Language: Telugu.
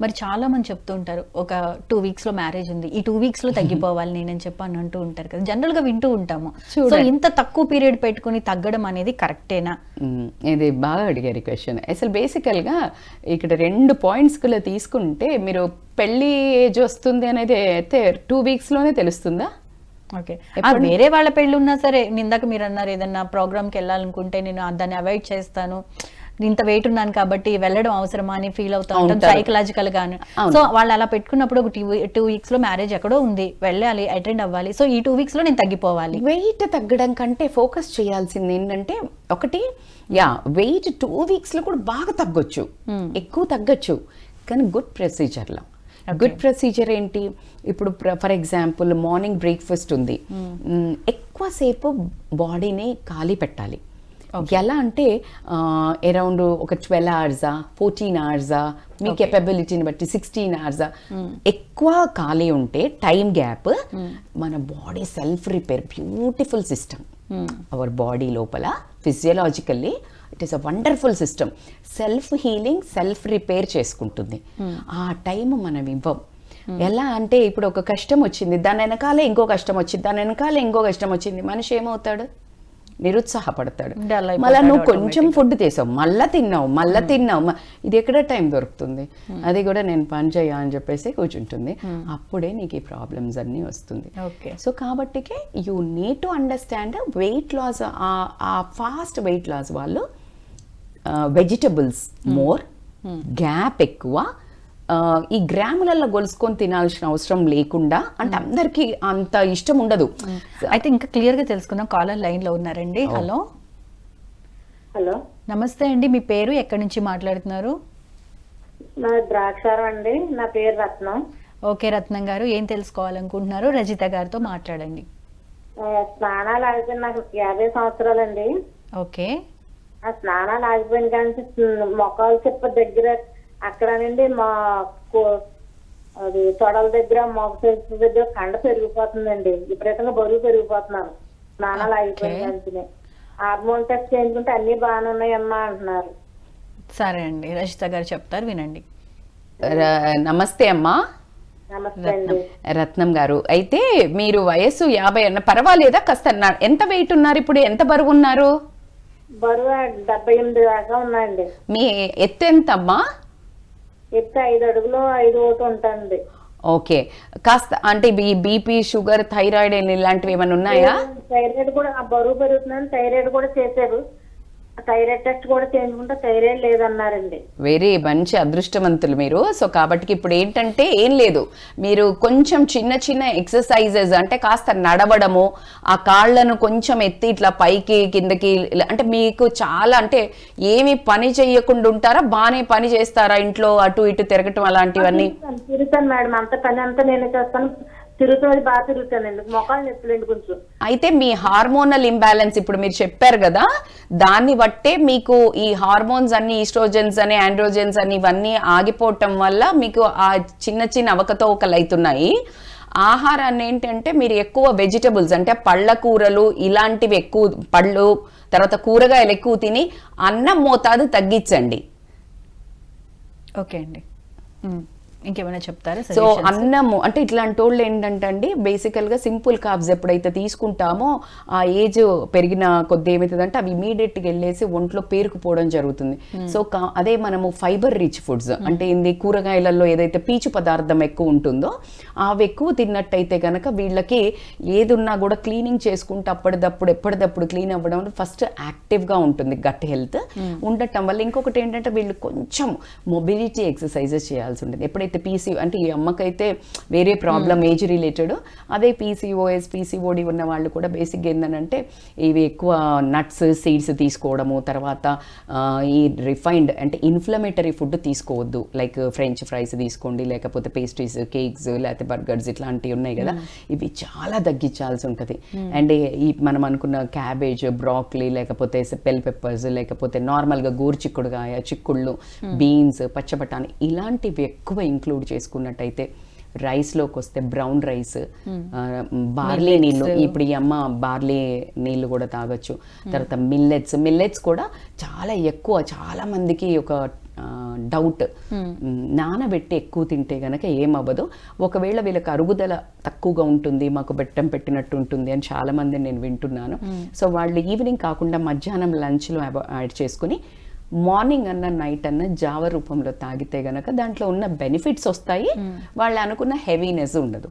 మరి చాలా మంది చెప్తూ ఉంటారు ఒక టూ వీక్స్లో మ్యారేజ్ ఉంది ఈ టూ వీక్స్లో తగ్గిపోవాలి నేనని చెప్పి అని అంటూ ఉంటారు కదా. జనరల్గా వింటూ ఉంటాము. సో. ఇంత తక్కువ పీరియడ్ పెట్టుకుని తగ్గడం అనేది కరెక్టేనా. ఇది బాగా అడిగారు క్వశ్చన్ అసలు బేసికల్గా ఇక్కడ రెండు పాయింట్స్లో తీసుకుంటే మీరు పెళ్ళి ఏజ్ వస్తుంది అనేది అయితే టూ వీక్స్లోనే తెలుస్తుందా? ఓకే వేరే వాళ్ళ పెళ్ళి ఉన్నా సరే ఇందాక మీరు అన్నారు ఏదన్నా ప్రోగ్రామ్కి వెళ్ళాలనుకుంటే నేను దాన్ని అవాయిడ్ చేస్తాను. ఇంత వెయిట్ ఉన్నాను కాబట్టి వెళ్ళడం అవసరమా అని ఫీల్ అవుతా ఉంటారు. సైకలాజికల్ గాను. సో వాళ్ళు అలా పెట్టుకున్నప్పుడు ఒక టూ వీక్స్లో మ్యారేజ్ ఎక్కడో ఉంది. వెళ్ళాలి అటెండ్ అవ్వాలి. సో ఈ టూ వీక్స్లో నేను తగ్గిపోవాలి. వెయిట్ తగ్గడం కంటే ఫోకస్ చేయాల్సింది ఏంటంటే ఒకటి యా వెయిట్ టూ వీక్స్లో కూడా బాగా తగ్గొచ్చు. ఎక్కువ తగ్గొచ్చు. కానీ గుడ్ ప్రొసీజర్లో గుడ్ ప్రొసీజర్ ఏంటి? ఇప్పుడు ఫర్ ఎగ్జాంపుల్ మార్నింగ్ బ్రేక్ఫాస్ట్ ఉంది. మ్, ఎక్కువసేపు బాడీని ఖాళీ పెట్టాలి. ఎలా అంటే అరౌండ్ ఒక ట్వెల్వ్ అవర్సా ఫోర్టీన్ అవర్సా మీ కెపబిలిటీని బట్టి సిక్స్టీన్ అవర్సా ఎక్కువ ఖాళీ ఉంటే టైం గ్యాప్ మన body self repair beautiful system our body లోపల physiologically it is a wonderful system self healing self repair చేసుకుంటుంది. ఆ టైం మనం ఇవ్వం. ఎలా అంటే ఇప్పుడు ఒక కష్టం వచ్చింది దాని వెనకాలే ఇంకో కష్టం వచ్చింది దాని వెనకాలే ఇంకో కష్టం వచ్చింది. మనిషి ఏమవుతాడు? నిరుత్సాహపడతాడు. మళ్ళీ నువ్వు కొంచెం ఫుడ్ తీసావు మళ్ళా తిన్నావు మళ్ళా తిన్నావు మ- ఇది ఎక్కడ టైం దొరుకుతుంది? అది కూడా నేను పని చేయా అని చెప్పేసి కూర్చుంటుంది. అప్పుడే నీకు ఈ ప్రాబ్లమ్స్ అన్నీ వస్తుంది. Okay so కాబట్టికే you need to understand weight loss ఆ ఫాస్ట్ వెయిట్ లాస్ వాళ్ళు వెజిటబుల్స్ మోర్ గ్యాప్ ఎక్కువ ఈ గ్రాములలో గొలుసుకొని తినాల్సిన అవసరం లేకుండా అంటే అందరికీ అంత ఇష్టం ఉండదు. అయితే ఇంకా క్లియర్గా తెలుసుకుందాం. కాలర్ లైన్లో ఉన్నారండి హలో. హలో. నమస్తే అండి. మీ పేరు? ఎక్కడి నుంచి మాట్లాడుతున్నారు? నా ద్రాక్షారం అండి. నా పేరు రత్నం. ఓకే రత్నం గారు. ఏం తెలుసుకోవాలనుకుంటున్నారు? రజిత గారితో మాట్లాడండి. స్నానాలు ఆగిపోయిన నాకు యాభై సంవత్సరాలండి. ఓకే. ఆ స్నానాలు ఆగిపోయిన కానీ మొక్కలు చెప్ప దగ్గర అక్కడ నుండి మా కో- అది తొడల దగ్గర మొక్క చెప్ప దగ్గర కండ పెరిగిపోతుందండి. విపరీతంగా బరువు పెరిగిపోతున్నాను స్నానాలు ఆగిపోయిన కానీ హార్మోన్ టెస్ట్ చేయించుకుంటే అన్ని బాగానే ఉన్నాయమ్మా అంటున్నారు. సరే అండి. రజిత గారు చెప్తారు వినండి. ర- నమస్తే అమ్మా. నమస్తే అండి. రత్నం. గారు. అయితే మీరు వయస్సు యాభై అన్న పర్వాలేదా? కాస్త ఎంత వెయిట్ ఉన్నారు ఇప్పుడు? ఎంత బరువు ఉన్నారు? బరువు డెబ్బై ఎనిమిది దాకా ఉన్నాయండి. మీ ఎత్తు ఎంత అమ్మా ఎత్తు ఐదు అడుగులు ఐదు ఒకటి ఉంటానండి ఓకే. కాస్త అంటే ఈ బీపీ షుగర్ థైరాయిడ్ ఇలాంటివి ఏమైనా ఉన్నాయా? థైరాయిడ్ కూడా బరువు పెరుగుతుందని థైరాయిడ్ కూడా చేశారు. థైరాయిడ్ టెస్ట్ కూడా చేయించుకుంటే థైరాయిడ్ లేదన్నారండి. వెరీ మంచి అదృష్టవంతులు మీరు. సో కాబట్టి ఇప్పుడు ఏంటంటే ఏం లేదు. మీరు కొంచెం చిన్న చిన్న ఎక్సర్సైజెస్ అంటే కాస్త నడవడము ఆ కాళ్ళను కొంచెం ఎత్తి ఇట్లా పైకి కిందకి అంటే మీకు చాలా అంటే ఏమి పని చేయకుండా ఉంటారా? బాగానే పని చేస్తారా ఇంట్లో అటు ఇటు తిరగటం అలాంటివన్నీ? తిరుగుతాను మేడం. అంత పని అంతా నేనే చేస్తాను. తిరుగుతుంది బాగా తిరుగుతానండి. మొక్కలు నొప్పులండి కొంచెం. అయితే మీ హార్మోనల్ ఇంబ్యాలెన్స్ ఇప్పుడు మీరు చెప్పారు కదా దాన్ని బట్టే మీకు ఈ హార్మోన్స్ అన్ని ఈస్ట్రోజన్స్ అని ఆండ్రోజన్స్ అని ఇవన్నీ ఆగిపోవటం వల్ల మీకు ఆ చిన్న చిన్న అవకతవకలు అవుతున్నాయి ఆహారాన్ని ఏంటంటే మీరు ఎక్కువ వెజిటబుల్స్ అంటే పళ్ళ కూరలు ఇలాంటివి ఎక్కువ పళ్ళు తర్వాత కూరగాయలు ఎక్కువ తిని అన్నం మోతాదు తగ్గించండి. ఓకే అండి. ఇంకేమైనా చెప్తారా సో? అన్నము అంటే ఇట్లాంటి వాళ్ళు ఏంటంటే అండి బేసికల్గా సింపుల్ కాబ్స్ ఎప్పుడైతే తీసుకుంటామో ఆ ఏజ్ పెరిగిన కొద్ది ఏమవుతుందంటే అవి ఇమీడియట్గా వెళ్ళేసి ఒంట్లో పేరుకుపోవడం జరుగుతుంది. సో కా- అదే మనము ఫైబర్ రిచ్ ఫుడ్స్ అంటే ఇది కూరగాయలలో ఏదైతే పీచు పదార్థం ఎక్కువ ఉంటుందో అవి ఎక్కువ తిన్నట్టయితే కనుక వీళ్ళకి ఏదున్నా కూడా క్లీనింగ్ చేసుకుంటే అప్పటిదప్పుడు ఎప్పటిదప్పుడు క్లీన్ అవ్వడం ఫస్ట్ యాక్టివ్గా ఉంటుంది గట్ హెల్త్ ఉండటం వల్ల ఇంకొకటి ఏంటంటే వీళ్ళు కొంచెం మొబిలిటీ ఎక్సర్సైజెస్ చేయాల్సి ఉంటుంది. ఎప్పుడైతే పీసీ అంటే ఈ అమ్మకైతే వేరే ప్రాబ్లం ఏజ్ రిలేటెడ్. అదే పీసీఓఎస్ పీసీఓడి ఉన్న వాళ్ళు కూడా బేసిక్గా ఏంటంటే ఇవి ఎక్కువ నట్స్ సీడ్స్ తీసుకోవడము తర్వాత ఈ రిఫైన్డ్ అంటే ఇన్ఫ్లమేటరీ ఫుడ్ తీసుకోవద్దు. లైక్ ఫ్రెంచ్ ఫ్రైస్ తీసుకోండి లేకపోతే పేస్ట్రీస్ కేక్స్ లేకపోతే బర్గర్స్ ఇట్లాంటివి ఉన్నాయి కదా. ఇవి చాలా తగ్గించాల్సి ఉంటుంది. అండ్ ఈ మనం అనుకున్న క్యాబేజ్ బ్రాక్లీ లేకపోతే బెల్ పెప్పర్స్ లేకపోతే నార్మల్గా గోరు చిక్కుడుగాయ చిక్కుళ్ళు బీన్స్ పచ్చబటాని ఇలాంటివి ఎక్కువ ఇంక్లూడ్ చేసుకున్నట్టయితే రైస్లోకి వస్తే బ్రౌన్ రైస్ బార్లీ నీళ్ళు. ఇప్పుడు ఈ అమ్మ బార్లీ నీళ్ళు కూడా తాగొచ్చు. తర్వాత మిల్లెట్స్. మిల్లెట్స్ కూడా చాలా ఎక్కువ చాలా మందికి ఒక డౌట్. నానబెట్టి ఎక్కువ తింటే గనక ఏమవ్వదు. ఒకవేళ వీళ్ళకి అరుగుదల తక్కువగా ఉంటుంది మాకు బెట్టం పెట్టినట్టు ఉంటుంది అని చాలా మంది నేను వింటున్నాను. సో వాళ్ళు ఈవినింగ్ కాకుండా మధ్యాహ్నం లంచ్లో యాడ్ చేసుకుని మార్నింగ్ అన్న నైట్ అన్న జావ రూపంలో తాగితే గనక దాంట్లో ఉన్న బెనిఫిట్స్ వస్తాయి. వాళ్ళు అనుకున్న హెవీనెస్ ఉండదు.